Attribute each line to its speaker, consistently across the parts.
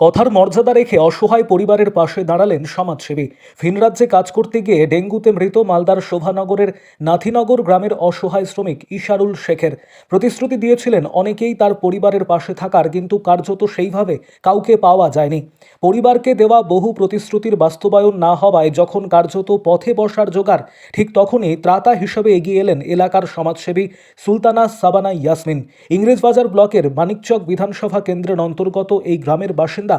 Speaker 1: কথার মর্যাদা রেখে অসহায় পরিবারের পাশে দাঁড়ালেন সমাজসেবী। ভিনরাজ্যে কাজ করতে গিয়ে ডেঙ্গুতে মৃত মালদার শোভানগরের নাথিনগর গ্রামের অসহায় শ্রমিক ইশারুল শেখের। প্রতিশ্রুতি দিয়েছিলেন, অনেকেই তার পরিবারের পাশে থাকার, কিন্তু কার্যত সেইভাবে কাউকে পাওয়া যায়নি। পরিবারকে দেওয়া বহু প্রতিশ্রুতির বাস্তবায়ন না হওয়ায় যখন কার্যত পথে বসার জোগাড়, ঠিক তখনই ত্রাতা হিসেবে এগিয়ে এলেন এলাকার সমাজসেবী সুলতানা সাবানা ইয়াসমিন। ইংরেজবাজার ব্লকের মানিকচক বিধানসভা কেন্দ্রের অন্তর্গত এই গ্রামের বাসিন্দা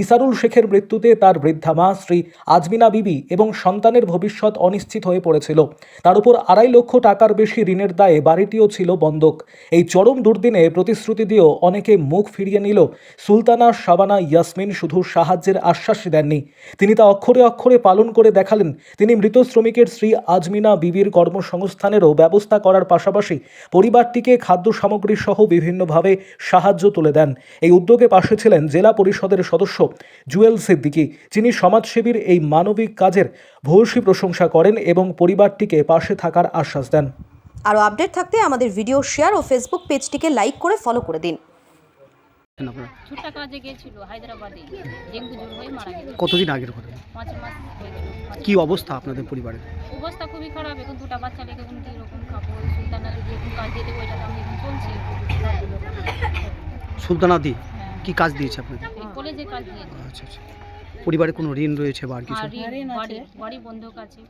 Speaker 1: ইসারুল শেখের মৃত্যুতে তার বৃদ্ধা মা শ্রী আজমিনা বিবি এবং সন্তানের ভবিষ্যৎ অনিশ্চিত হয়ে পড়েছিল। তার উপর আড়াই লক্ষ টাকার বেশি ঋণের দায়ে বাড়িটিও ছিল বন্ধক। এই চরম দুর্দিনে প্রতিশ্রুতি দিয়েও অনেকে মুখ ফিরিয়ে নিল সুলতানা শাবানা ইয়াসমিন শুধু সাহায্যের আশ্বাসই দেননি। তিনি তা অক্ষরে অক্ষরে পালন করে দেখালেন। তিনি মৃত শ্রমিকের শ্রী আজমিনা বিবির কর্মসংস্থানেরও ব্যবস্থা করার পাশাপাশি পরিবারটিকে খাদ্য সামগ্রী সহ বিভিন্নভাবে সাহায্য তুলে দেন। এই উদ্যোগে পাশে ছিলেন জেলা পরিষদের সদস্য জুয়েল সিদ্দিকী। যিনি সমাজসেবীর এই মানবিক কাজের ভূয়সী প্রশংসা করেন এবং পরিবারটিকে পাশে থাকার আশ্বাস দেন।
Speaker 2: আরও আপডেট থাকতে আমাদের ভিডিও শেয়ার ও ফেসবুক পেজটিকে লাইক করে ফলো করে দিন।
Speaker 3: ছোট্টা কাজে গিয়েছিল হায়দ্রাবাদে। ডেঙ্গু জ্বর হয়ে মারা গেছে।
Speaker 4: কতদিন আগের ঘটনা?
Speaker 3: পাঁচ মাস
Speaker 4: কি অবস্থা আপনাদের পরিবারের?
Speaker 3: অবস্থা খুবই খারাপ এখন দুটা বাচ্চা লেগে এখন কীরকম খাব সুলতানা যদি এখন কাজ দিয়ে দেবো এটা তো আমি এখন চলছি।
Speaker 4: সুলতানাদি
Speaker 3: হ্যাঁ।
Speaker 4: কি কাজ দিয়েছে আপনাদের?
Speaker 3: এই কাজ দিয়েছে
Speaker 4: আচ্ছা আচ্ছা। পরিবারে কোনো ঋণ রয়েছে বা আর কিছু?
Speaker 3: আর ঋণ বাড়ি বাড়ি বন্ধক আছে।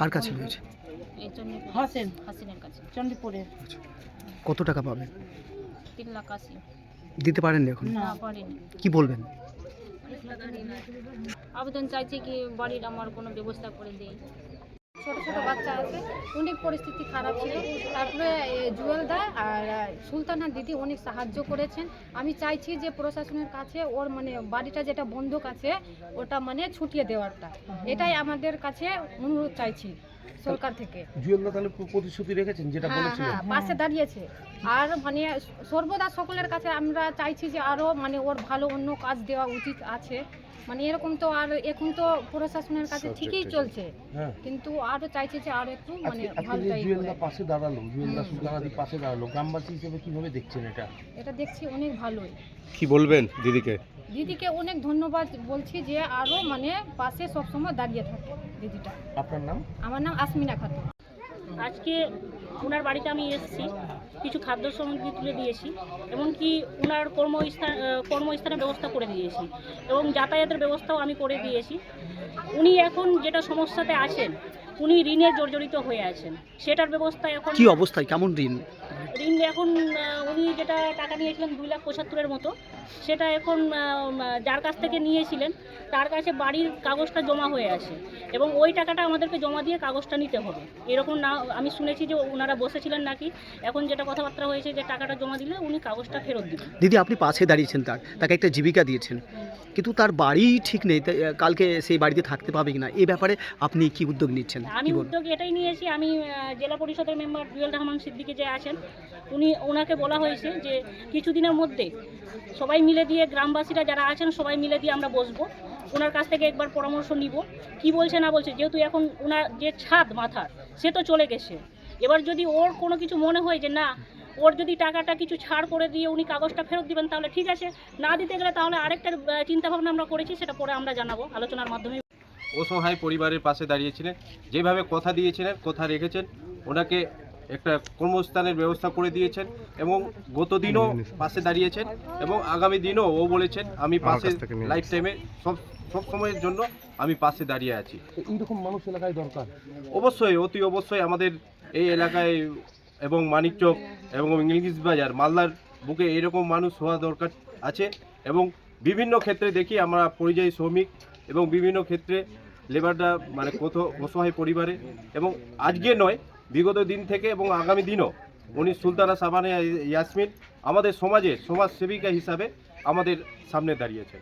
Speaker 4: কার কাছে রয়েছে?
Speaker 3: এই জন্য
Speaker 5: হাসেন।
Speaker 3: হাসিনের কাছে।
Speaker 5: চণ্ডীপুরের
Speaker 4: কত টাকা পাবে
Speaker 3: তিন লাখ আশি।
Speaker 4: দিতে পারেন এখন?
Speaker 3: না পারিনি।
Speaker 4: কি বলবেন?
Speaker 3: আবেদন চাইছি কি বাড়ির আমার কোনো ব্যবস্থা করে দিই।
Speaker 6: ছোট ছোট বাচ্চা আছে অনেক পরিস্থিতি খারাপ ছিল। তারপরে এ, জুয়েল দা আর সুলতানা দিদি অনেক সাহায্য করেছেন। আমি চাইছি যে প্রশাসনের কাছে ওর মানে বাড়িটা যেটা বন্ধক আছে ওটা মানে ছুটিয়ে দেওয়ারটা। এটাই আমাদের কাছে অনুরোধ চাইছি সরকার থেকে।
Speaker 7: জুয়েলদা তাহলে প্রতিশ্রুতি রেখেছেন যেটা
Speaker 6: হ্যাঁ
Speaker 7: বলেছিলেন?
Speaker 6: হ্যাঁ পাশে দাঁড়িয়েছে। আর মানে সর্বদা সকলের কাছে আমরা চাইছি যে আরও মানে ওর ভালো অন্য কাজ দেওয়া উচিত আছে। মানে এরকম তো আর এখন তো প্রশাসনের কাছে ঠিকই চলছে।
Speaker 7: হ্যাঁ।
Speaker 6: কিন্তু আরও চাইছে যে আরও একটু মানে ভালো
Speaker 7: যে জুয়েলদা পাশে দাঁড়াল জুয়েলদা সুলতানাদির পাশে দাঁড়াল গ্রামবাসী হিসেবে কীভাবে দেখছেন এটা?
Speaker 6: এটা দেখছি অনেক ভালোই।
Speaker 8: কি বলবেন দিদিকে?
Speaker 6: দিদিকে অনেক ধন্যবাদ বলছি যে আরও মানে পাশে সবসময় দাঁড়িয়ে থাকে দিদিটা।
Speaker 7: আপনার নাম?
Speaker 6: আমার নাম আসমিনা খাতুন।
Speaker 9: আজকে ওনার বাড়িতে আমি এসেছি। কিছু খাদ্য সামগ্রী তুলে দিয়েছি, এমনকি ওনার কর্মস্থান কর্মস্থানের ব্যবস্থা করে দিয়েছি এবং যাতায়াতের ব্যবস্থাও আমি করে দিয়েছি। উনি এখন যেটা সমস্যাতে আছেন, উনি ঋণে জর্জরিত হয়ে আছেন। সেটার ব্যবস্থা এখন
Speaker 4: কি অবস্থায়? কেমন ঋণ?
Speaker 9: ঋণ এখন উনি যেটা টাকা নিয়েছিলেন দুই লাখ পঁচাত্তরের মতো সেটা এখন যার কাছ থেকে নিয়েছিলেন তার কাছে বাড়ির কাগজটা জমা হয়ে আছে এবং ওই টাকাটা আমাদেরকে জমা দিয়ে কাগজটা নিতে হবে। এরকম না আমি শুনেছি যে ওনারা বসেছিলেন নাকি এখন যেটা কথাবার্তা হয়েছে যে টাকাটা জমা দিলে উনি কাগজটা ফেরত দিবেন।
Speaker 4: দিদি আপনি পাশে দাঁড়িয়েছেন তার তাকে একটা জীবিকা দিয়েছেন। কিন্তু তার বাড়ি ঠিক নেই কালকে সেই বাড়িতে থাকতে পাবে কিনা এই ব্যাপারে আপনি কি উদ্যোগ নিচ্ছেন?
Speaker 9: আমি উদ্যোগ এটাই নিয়েছি আমি জেলা পরিষদের মেম্বার জুয়েল রহমান সিদ্দিকি যে আছেন উনি ওনাকে বলা হয়েছে যে কিছুদিনের মধ্যে সবাই মিলে দিয়ে গ্রামবাসীরা যারা আছেন সবাই মিলে দিয়ে আমরা বসবো। ওনার কাছ থেকে একবার পরামর্শ নিব। কি বলছে, না বলছে, যেহেতু এখন ওনার যে ছাদ মাথার, সে তো চলে গেছে। এবার যদি ওর কোনো কিছু মনে হয় যে না, ওর যদি টাকাটা কিছু ছাড় করে দিয়ে উনি কাগজটা ফেরত দিবেন, তাহলে ঠিক আছে। না দিতে গেলে তাহলে আরেকটা চিন্তাভাবনা আমরা করেছি, সেটা পরে আমরা জানাব আলোচনার মাধ্যমে।
Speaker 8: অসহায় পরিবারের পাশে দাঁড়িয়েছিলেন, যেভাবে কথা দিয়েছিলেন, কথা রেখেছেন, ওনাকে একটা কর্মস্থানের ব্যবস্থা করে দিয়েছেন এবং গত দিনও পাশে দাঁড়িয়েছেন এবং আগামী দিনও ও বলেছেন আমি পাশে লাইফ টাইমে সব সব সময়ের জন্য আমি পাশে দাঁড়িয়ে আছি।
Speaker 7: এইরকম মানুষ এলাকায় দরকার?
Speaker 8: অবশ্যই অতি অবশ্যই আমাদের এই এলাকায় এবং মানিকচক এবং ইংলিশ বাজার মালদার বুকে এরকম মানুষ হওয়া দরকার আছে এবং বিভিন্ন ক্ষেত্রে দেখি আমরা পরিযায়ী শ্রমিক এবং বিভিন্ন ক্ষেত্রে লেবাররা মানে কত অসহায় পরিবারে এবং আজকে নয় বিগত দিন থেকে এবং আগামী দিনও উনি সুলতানা সাবানে ইয়াসমিন আমাদের সমাজে সমাজ সেবিকা হিসাবে আমাদের সামনে দাঁড়িয়েছে